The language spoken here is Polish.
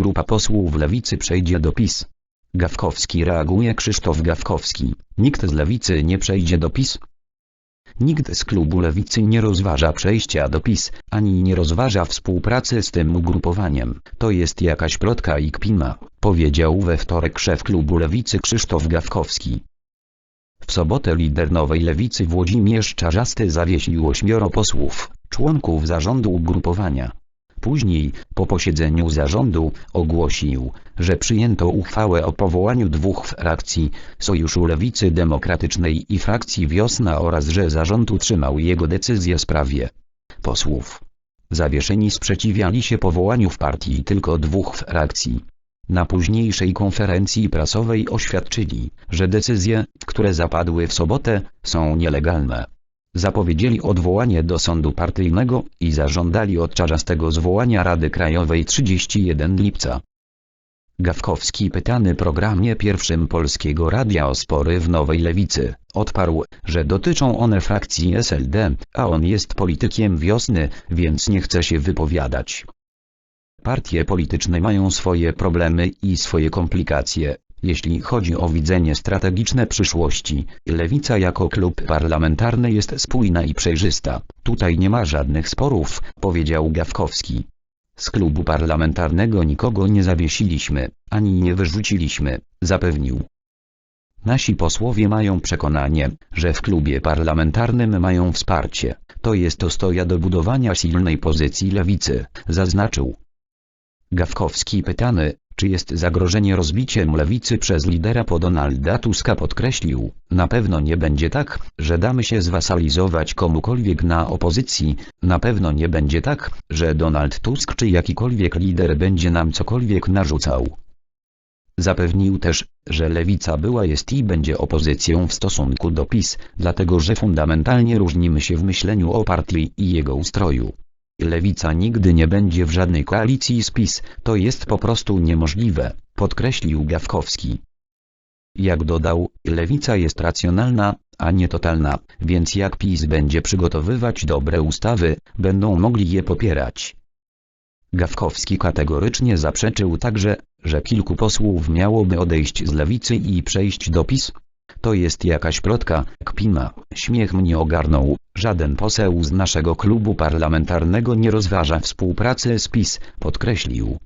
grupa posłów lewicy przejdzie do PiS. Gawkowski reaguje Krzysztof Gawkowski. Nikt z lewicy nie przejdzie do PiS. Nikt z klubu lewicy nie rozważa przejścia do PiS, ani nie rozważa współpracy z tym ugrupowaniem. To jest jakaś plotka i kpina, powiedział we wtorek szef klubu lewicy Krzysztof Gawkowski. W sobotę lider nowej lewicy Włodzimierz Czarzasty zawiesił ośmioro posłów, członków zarządu ugrupowania. Później, po posiedzeniu zarządu, ogłosił, że przyjęto uchwałę o powołaniu dwóch frakcji, Sojuszu Lewicy Demokratycznej i frakcji Wiosna oraz że zarząd utrzymał jego decyzję w sprawie posłów. Zawieszeni sprzeciwiali się powołaniu w partii tylko dwóch frakcji. Na późniejszej konferencji prasowej oświadczyli, że decyzje, które zapadły w sobotę, są nielegalne. Zapowiedzieli odwołanie do sądu partyjnego i zażądali od Czarzastego zwołania Rady Krajowej 31 lipca. Gawkowski pytany programie pierwszym Polskiego Radia o spory w Nowej Lewicy, odparł, że dotyczą one frakcji SLD, a on jest politykiem wiosny, więc nie chce się wypowiadać. Partie polityczne mają swoje problemy i swoje komplikacje. Jeśli chodzi o widzenie strategiczne przyszłości, Lewica jako klub parlamentarny jest spójna i przejrzysta. Tutaj nie ma żadnych sporów, powiedział Gawkowski. Z klubu parlamentarnego nikogo nie zawiesiliśmy, ani nie wyrzuciliśmy, zapewnił. Nasi posłowie mają przekonanie, że w klubie parlamentarnym mają wsparcie. To jest ostoja do budowania silnej pozycji lewicy, zaznaczył. Gawkowski pytany, czy jest zagrożenie rozbiciem lewicy przez lidera po Donalda Tuska podkreślił, na pewno nie będzie tak, że damy się zwasalizować komukolwiek na opozycji, na pewno nie będzie tak, że Donald Tusk czy jakikolwiek lider będzie nam cokolwiek narzucał. Zapewnił też, że lewica była jest i będzie opozycją w stosunku do PiS, dlatego że fundamentalnie różnimy się w myśleniu o partii i jego ustroju. Lewica nigdy nie będzie w żadnej koalicji z PiS, to jest po prostu niemożliwe, podkreślił Gawkowski. Jak dodał, lewica jest racjonalna, a nie totalna, więc jak PiS będzie przygotowywać dobre ustawy, będą mogli je popierać. Gawkowski kategorycznie zaprzeczył także, że kilku posłów miałoby odejść z lewicy i przejść do PiS. To jest jakaś plotka, kpina, śmiech mnie ogarnął, żaden poseł z naszego klubu parlamentarnego nie rozważa współpracy z PiS, podkreślił.